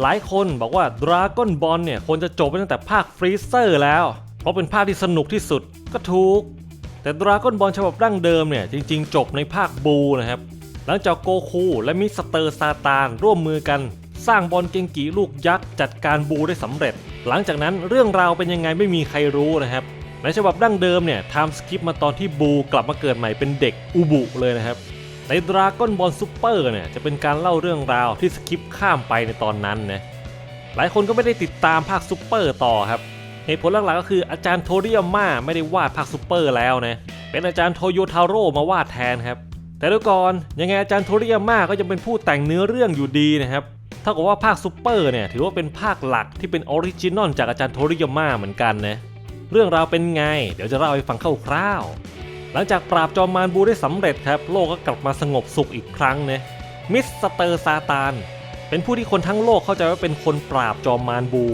หลายคนบอกว่า Dragon Ball เนี่ยควรจะจบไปตั้งแต่ภาคฟรีเซอร์แล้ว เพราะเป็นภาคที่สนุกที่สุดก็ถูก แต่ Dragon Ball ฉบับดั้งเดิมเนี่ยจริงๆ จบในภาคบูนะครับ หลังจากโกคูและมิสเตอร์ซาตานร่วมมือกัน สร้างบอลเกงกีลูกยักษ์จัดการบูได้สำเร็จ หลังจากนั้นเรื่องราวเป็นยังไงไม่มีใครรู้นะครับในฉบับดั้งเดิมเนี่ยไทม์สกิปมาตอนที่บูกลับมาเกิดใหม่เป็นเด็กอุบุเลยนะครับ ใน Dragon Ball Super เนี่ยจะเป็นการเล่าเรื่องราวที่สกิปข้ามไปในตอนนั้นนะหลายคนก็ไม่ได้ติดตามภาคซูเปอร์ต่อครับเหตุผลหลักๆก็คืออาจารย์โทริยาม่าไม่ได้วาดภาคซูเปอร์แล้วนะเป็นอาจารย์โทโยทาโร่มาวาดแทนครับ แต่เดี๋ยก่อนยังไงอาจารย์โทริยาม่าก็ยังเป็นผู้แต่งเนื้อเรื่องอยู่ดีนะครับเท่ากับว่าภาคซูเปอร์เนี่ยถือว่าเป็นภาคหลักที่เป็นออริจินอลจากอาจารย์โทริยาม่าเหมือนกันนะเรื่องราวเป็นไง เดี๋ยวจะเล่าให้ฟังคร่าวๆ หลังจากปราบจอมมารบูได้สำเร็จครับ โลกก็กลับมาสงบสุขอีกครั้งนะมิสเตอร์ซาตานเป็นผู้ที่คนทั้งโลกเข้าใจว่าเป็นคนปราบจอมมารบู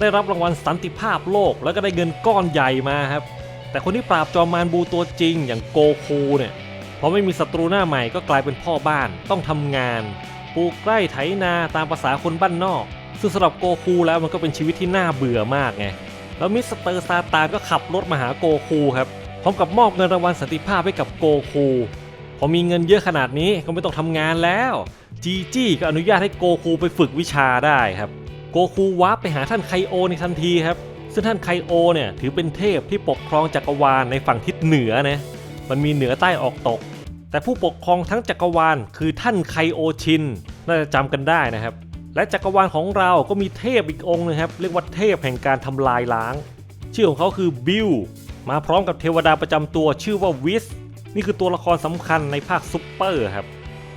ได้รับรางวัลสันติภาพโลกแล้วก็ได้เงินก้อนใหญ่มาครับ แต่คนที่ปราบจอมมารบูตัวจริงอย่างโกคูเนี่ยพอไม่มีศัตรูหน้าใหม่ก็กลายเป็นพ่อบ้านต้องทำงาน ปลูกไร่ไถนาตามภาษาคนบ้านนอก ซึ่งสำหรับโกคูแล้วมันก็เป็นชีวิตที่น่าเบื่อมากไงแล้วมิสเตอร์ซาตานก็ขับรถมาหาโกคูครับ พร้อมกับมอบเงินรางวัลสันติภาพให้กับโกคูพอมีเงินเยอะขนาดนี้ก็ไม่ต้องทำงานแล้วจีจี้ก็อนุญาตให้โกคูไปฝึกวิชาได้ครับโกคูวาร์ปไปหาท่านไคโอในทันทีครับ ซึ่งท่านไคโอเนี่ยถือเป็นเทพที่ปกครองจักรวาลในฝั่งทิศเหนือนะมันมีเหนือใต้ออกตก แต่ผู้ปกครองทั้งจักรวาลคือท่านไคโอชินน่าจะจำกันได้นะครับ และจักรวาลของเราก็มีเทพอีกองค์นะครับ เรียกว่าเทพแห่งการทำลายล้าง ชื่อของเขาคือบิล มาพร้อมกับเทวดาประจำตัวชื่อว่าวิส นี่คือตัวละครสำคัญในภาคซุปเปอร์ครับ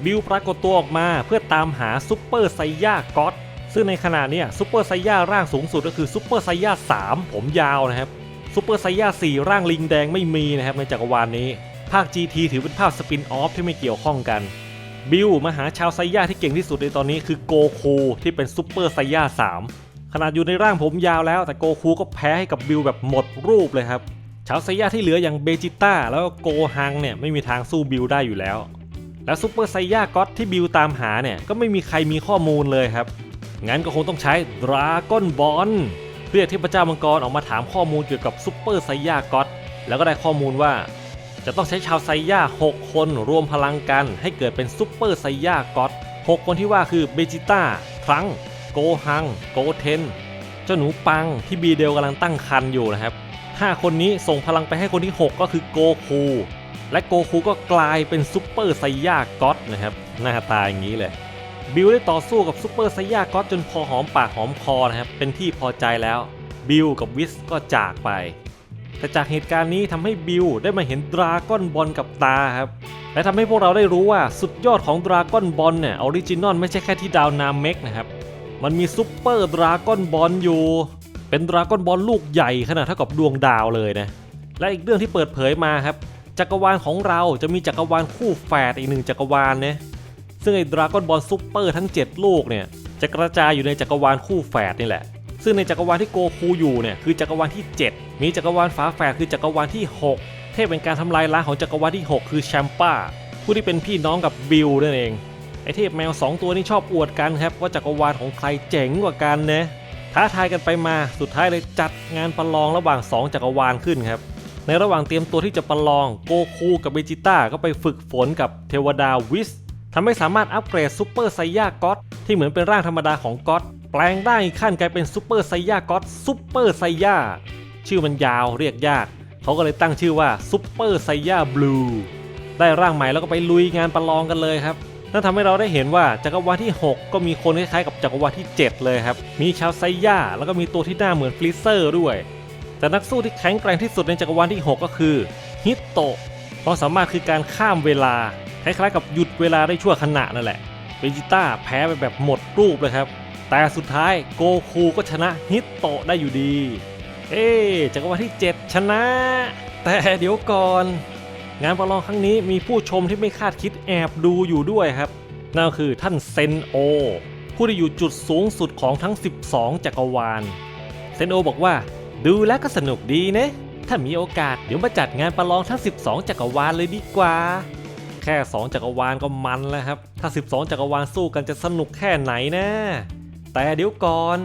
บิลปรากฏตัวออกมาเพื่อตามหาซุปเปอร์ไซย่าก็อตซึ่งในขณะนี้ซุปเปอร์ไซย่าร่างสูงสุดก็คือซุปเปอร์ไซย่า3 ผมยาวนะครับซุปเปอร์ไซย่า4 ร่างลิงแดงไม่มีนะครับในจักรวาลนี้ ภาค GT ถือเป็นภาคสปินออฟที่ไม่เกี่ยวข้องกัน บิลมาหาชาวไซย่าที่เก่งที่สุดในตอนนี้คือโกคูที่เป็นซุปเปอร์ไซย่า3ขนาดอยู่ในร่างผมยาวแล้วแต่โกคูก็แพ้ให้กับบิลแบบหมดรูปเลยครับาวไซย่าที่เหลืออย่างเบจิต้าแล้วก็โกฮังเนี่ยไม่มีทางสู้บิลได้อยู่แล้ว และซุปเปอร์ไซย่าก็อตที่บิลตามหาเนี่ยก็ไม่มีใครมีข้อมูลเลยครับ งั้นก็คงต้องใช้ดราก้อนบอลเรียกเทพเจ้ามังกรออกมาถามข้อมูลเกี่ยวกับซุปเปอร์ไซย่าก็อตแล้วก็ได้ข้อมูลว่า จะต้องใช้ชาวไซย่า6 คนรวมพลังกันให้เกิดเป็นซุปเปอร์ไซย่าก็อต6คนที่ว่าคือเบจิต้าครั้ง โกฮัง โกเทน เจ้าหนูปังที่บีเดลกำลังตั้งครรภ์อยู่นะครับ 5 คนนี้ส่งพลังไปให้คนที่ 6 ก็คือโกคูและโกคูก็กลายเป็นซุปเปอร์ไซย่าก็อตนะครับหน้าตาอย่างนี้เลยบิลได้ต่อสู้กับซุปเปอร์ไซย่าก็อตจนพอหอมปากหอมคอนะครับเป็นที่พอใจแล้วบิลกับวิสก็จากไป แต่จากเหตุการณ์นี้ทำให้บิลได้มาเห็นดราก้อนบอลกับตาครับและทำให้พวกเราได้รู้ว่าสุดยอดของดราก้อนบอลเนี่ยออริจินอลไม่ใช่แค่ที่ดาวนามเมกนะครับมันมีซุปเปอร์ดราก้อนบอลอยู่ เป็นดราก้อนบอลลูกใหญ่ขนาดเท่ากับดวงดาวเลยนะ และอีกเรื่องที่เปิดเผยมาครับ จักรวาลของเราจะมีจักรวาลคู่แฝดอีกหนึ่งจักรวาลนะซึ่งไอ้ดราก้อนบอลซุปเปอร์ทั้ง 7 ลูกเนี่ยจะกระจายอยู่ในจักรวาลคู่แฝดนี่แหละ ซึ่งในจักรวาลที่โกคูอยู่เนี่ยคือจักรวาลที่ 7 มีจักรวาลฝาแฝดคือจักรวาลที่ 6 เทพเป็นการทำลายล้างของจักรวาลที่ 6 คือแชมป้า ผู้ที่เป็นพี่น้องกับบิลนั่นเองไอเทพแมว 2 ตัวนี้ชอบอวดกันครับว่าจักรวาลของใครเจ๋งกว่ากันนะ ท้าทายกันไปมาสุดท้ายเลยจัดงานประลองระหว่าง 2 จักรวาลขึ้นครับ ในระหว่างเตรียมตัวที่จะประลองโกคูกับเบจิต้าก็ไปฝึกฝนกับเทวดาวิสทำให้สามารถอัปเกรดซูเปอร์ไซย่าก็อตที่เหมือนเป็นร่างธรรมดาของก็อตแปลงได้อีกขั้นกลายเป็นซูเปอร์ไซย่าก็อตซูเปอร์ไซย่าชื่อมันยาวเรียกยาก เขาก็เลยตั้งชื่อว่าซูเปอร์ไซย่าบลูได้ร่างใหม่แล้วก็ไปลุยงานประลองกันเลยครับ นั่นทำให้เราได้เห็นว่าจักรวาลที่ 6 ก็มีคนคล้ายๆกับจักรวาลที่ 7 เลยครับ มีชาวไซย่าแล้วก็มีตัวที่หน้าเหมือนฟลิเซอร์ด้วย แต่นักสู้ที่แข็งแกร่งที่สุดในจักรวาลที่ 6 ก็คือฮิตโตะความสามารถคือการข้ามเวลา คล้ายๆกับหยุดเวลาได้ชั่วขณะนั่นแหละเบจิต้าแพ้ไปแบบหมดรูปเลยครับ แต่สุดท้ายโกคูก็ชนะฮิตโตะได้อยู่ดี เอ๊จักรวาลที่ 7 ชนะ แต่เดี๋ยวก่อน งานประลองครั้งนี้มีผู้ชมที่ไม่คาดคิดแอบดูอยู่ด้วยครับ นั่นก็คือท่านเซนโอ ผู้ที่อยู่จุดสูงสุดของทั้ง 12 จักรวาล เซนโอบอกว่า ดูแล้วก็สนุกดีนะ ถ้ามีโอกาสเดี๋ยวมาจัดงานประลองทั้ง 12 จักรวาลเลยดีกว่า แค่ 2 จักรวาลก็มันแล้วครับ ถ้า 12 จักรวาลสู้กันจะสนุกแค่ไหนนะแต่เดี๋ยวก่อน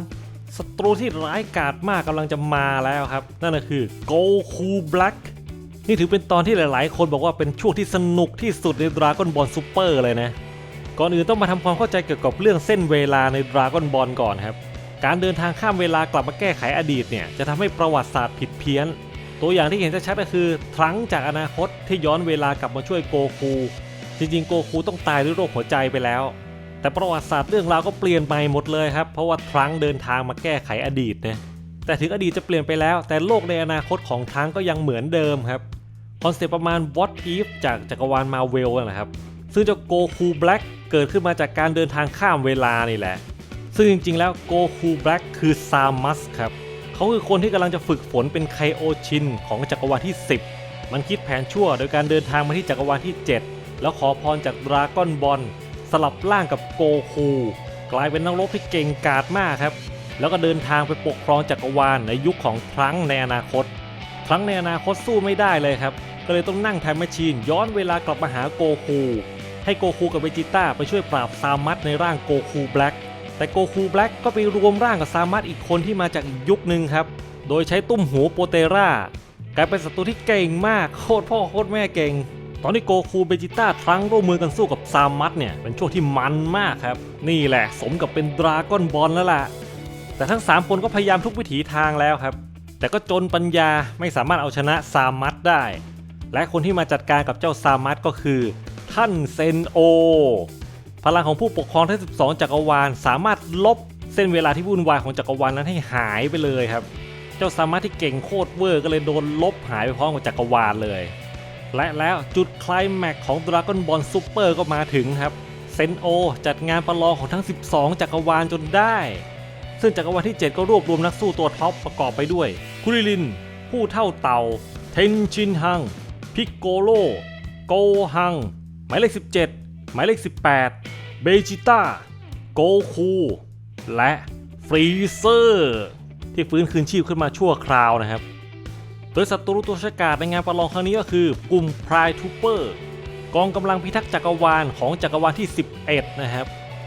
ศัตรูที่ร้ายกาจมากกำลังจะมาแล้วครับ นั่นก็คือโกคูแบล็ก นี่ถือเป็นตอนที่หลายๆ คนบอกว่าเป็นช่วงที่สนุกที่สุดในดราก้อนบอลซูเปอร์เลยนะ ก่อนอื่นต้องมาทำความเข้าใจเกี่ยวกับเรื่องเส้นเวลาในดราก้อนบอลก่อนครับ การเดินทางข้ามเวลากลับมาแก้ไขอดีตเนี่ยจะทำให้ประวัติศาสตร์ผิดเพี้ยน ตัวอย่างที่เห็นชัดๆก็คือทรังจากอนาคตที่ย้อนเวลากลับมาช่วยโกคู จริงๆ โกคูต้องตายด้วยโรคหัวใจไปแล้ว แต่ประวัติศาสตร์เรื่องราวก็เปลี่ยนไปหมดเลยครับ เพราะว่าทรังเดินทางมาแก้ไขอดีตนะแต่ถึงอดีตจะเปลี่ยนไปแล้ว แต่โลกในอนาคตของทรังก็ยังเหมือนเดิมครับ คอนเซปต์ประมาณ What If จากจักรวาลมาเวลนะครับ ซึ่งเจ้าโกคูแบล็กเกิดขึ้นมาจากการเดินทางข้ามเวลานี่แหละ ซึ่งจริงๆ แล้วโกคูแบล็กคือซามัสครับ เขาคือคนที่กำลังจะฝึกฝนเป็นไคโอชินของจักรวาลที่ 10 มันคิดแผนชั่วโดยการเดินทางมาที่จักรวาลที่ 7 แล้วขอพรจากดราก้อนบอลสลับร่างกับโกคูกลายเป็นนักรบที่เก่งกาจมากครับ แล้วก็เดินทางไปปกครองจักรวาลในยุคของทรังในอนาคต ทรังในอนาคตสู้ไม่ได้เลยครับ ก็เลยต้องนั่งไทม์แมชชีนย้อนเวลากลับมาหาโกคู ให้โกคูกับเวจิต้าไปช่วยปราบซามัสในร่างโกคูแบล็กแต่โกคูแบล็กก็ไปรวมร่างกับซามัสอีกคนที่มาจากอีกยุคหนึ่งครับ โดยใช้ตุ้มหูโปเตรากลายเป็นศัตรูที่เก่งมากโคตรพ่อโคตรแม่เก่งตอนที่โกคูเบจิต้าทรังร่วมมือกันสู้กับซามัสเนี่ยเป็นช่วงที่มันมากครับ นี่แหละสมกับเป็นดราก้อนบอลแล้วล่ะ แต่ทั้ง 3 คนก็พยายามทุกวิถีทางแล้วครับ แต่ก็จนปัญญาไม่สามารถเอาชนะซามัสได้ และคนที่มาจัดการกับเจ้าซามัสก็คือ ท่านเซนโอ พลังของผู้ปกครองทั้ง 12 จักรวาล สามารถลบเส้นเวลาที่วุ่นวายของจักรวาลนั้นให้หายไปเลยครับ เจ้าซามัสที่เก่งโคตรเวอร์ก็เลยโดนลบหายไปพร้อมกับจักรวาลเลย และแล้วจุดคลายแม็กของดราก้อนบอลซูเปอร์ก็มาถึงครับเซนโอจัดงานประลองของทั้ง 12 จักรวาลจนได้ ซึ่งจักรวาลที่ 7 ก็รวบรวมนักสู้ตัวท็อปประกอบไปด้วย คุริลิน ผู้เท่าเต่า เทนชินฮัง พิกโกโล โกฮัง หมายเลข 17 หมายเลข 18 เบจิต้า โกคู และฟรีเซอร์ ที่ฟื้นคืนชีพขึ้นมาชั่วคราวนะครับ โดยศัตรูตัวฉกาจในงานประลองครั้งนี้ก็คือกลุ่มพรายทูเปอร์กองกำลังพิทักษ์จักรวาลของจักรวาลที่ 11 นะครับ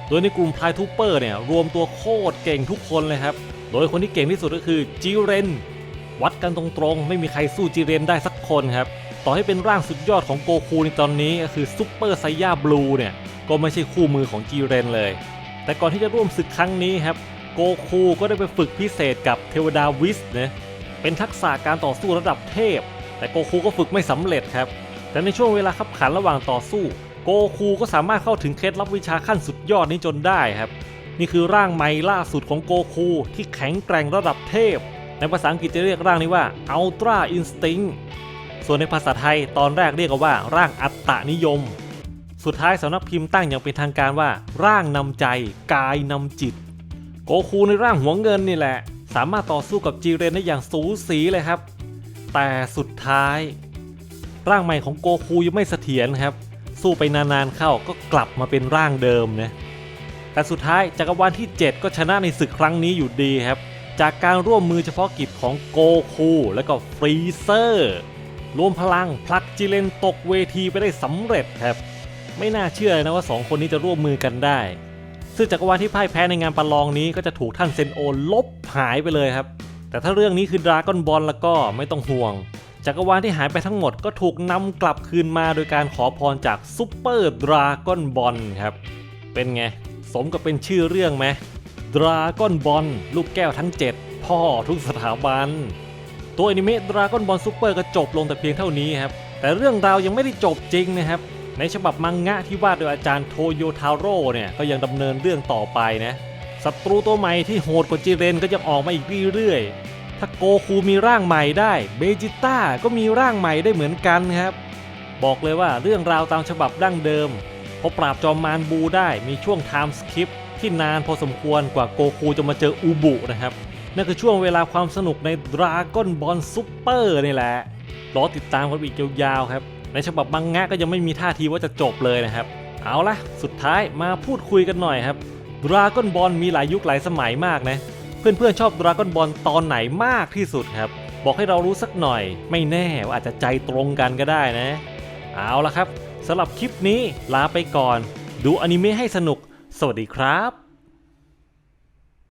โดยในกลุ่มพายทูเปอร์เนี่ยรวมตัวโคตรเก่งทุกคนเลยครับ โดยคนที่เก่งที่สุดก็คือจิเรน วัดกันตรงๆ ไม่มีใครสู้จิเรนได้สักคนครับ ต่อให้เป็นร่างสุดยอดของโกคูในตอนนี้ก็คือซุปเปอร์ไซย่าบลูเนี่ยก็ไม่ใช่คู่มือของจิเรนเลย แต่ก่อนที่จะร่วมศึกครั้งนี้ครับโกคูก็ได้ไปฝึกพิเศษกับเทวดาวิสนะเป็นทักษะการต่อสู้ระดับเทพ แต่โกคูก็ฝึกไม่สำเร็จครับ แต่ในช่วงเวลาขับขันระหว่างต่อสู้ โกคูก็สามารถเข้าถึงเคล็ดลับวิชาขั้นสุดยอดนี้จนได้ครับ นี่คือร่างใหม่ล่าสุดของโกคูที่แข็งแกร่งระดับเทพ ในภาษาอังกฤษจะเรียกร่างนี้ว่า Ultra Instinct ส่วนในภาษาไทยตอนแรกเรียกว่าร่างอัตตนิยม สุดท้ายสำนักพิมพ์ตั้งอย่างเป็นทางการว่า ร่างนำใจ กายนำจิต โกคูในร่างหัวเงินนี่แหละ สามารถต่อสู้กับจีเรนได้อย่างสูสีเลยครับ แต่สุดท้าย ร่างใหม่ของโกคูยังไม่เสถียรครับ สู้ไปนานๆเข้าก็กลับมาเป็นร่างเดิมนะแต่สุดท้ายจักรวาลที่ 7 ก็ชนะในศึกครั้งนี้อยู่ดีครับ จากการร่วมมือเฉพาะกิจของโกคูและก็ฟรีเซอร์รวมพลังผลักจิเลนตกเวทีไปได้สำเร็จครับ ไม่น่าเชื่อนะว่า 2 คนนี้จะร่วมมือกันได้ซึ่งจักรวาลที่พ่ายแพ้ในงานประลองนี้ก็จะถูกท่านเซนโอลบหายไปเลยครับ แต่ถ้าเรื่องนี้คือดราก้อนบอลแล้วก็ไม่ต้องห่วง จักรวาลที่หายไปทั้งหมดก็ถูกนำกลับคืนมาโดยการขอพรจากซุปเปอร์ดราก้อนบอลครับ เป็นไง สมกับเป็นชื่อเรื่องไหมดราก้อนบอลลูกแก้วทั้ง 7 พ่อทุกสถาบัน ตัวอนิเมะดราก้อนบอลซูเปอร์ก็จบลงแต่เพียงเท่านี้ครับ แต่เรื่องราวยังไม่ได้จบจริงนะครับในฉบับมังงะที่วาดโดยอาจารย์โทโยทาโร่เนี่ยก็ยังดำเนินเรื่องต่อไปนะศัตรูตัวใหม่ที่โหดกว่าจิเรนก็ยังออกมาอีกเรื่อย ถ้าโกคูมีร่างใหม่ได้ เบจิต้าก็มีร่างใหม่ได้เหมือนกันครับ บอกเลยว่าเรื่องราวตามฉบับดั้งเดิมพอปราบจอมมารบูได้มีช่วงไทม์สคิปที่นานพอสมควรกว่าโกคูจะมาเจออูบุนะครับ นั่นคือช่วงเวลาความสนุกในดราก้อนบอลซูเปอร์นี่แหละรอติดตามกันอีกยาวๆครับ ในฉบับมังงะก็ยังไม่มีท่าทีว่าจะจบเลยนะครับ เอาละสุดท้ายมาพูดคุยกันหน่อยครับดราก้อนบอลมีหลายยุคหลายสมัยมากนะ เพื่อนๆชอบดราก้อนบอลตอนไหนมากที่สุดครับ บอกให้เรารู้สักหน่อย ไม่แน่ว่าอาจจะใจตรงกันก็ได้นะ เอาละครับสำหรับคลิปนี้ลาไปก่อน ดูอนิเมะให้สนุก สวัสดีครับ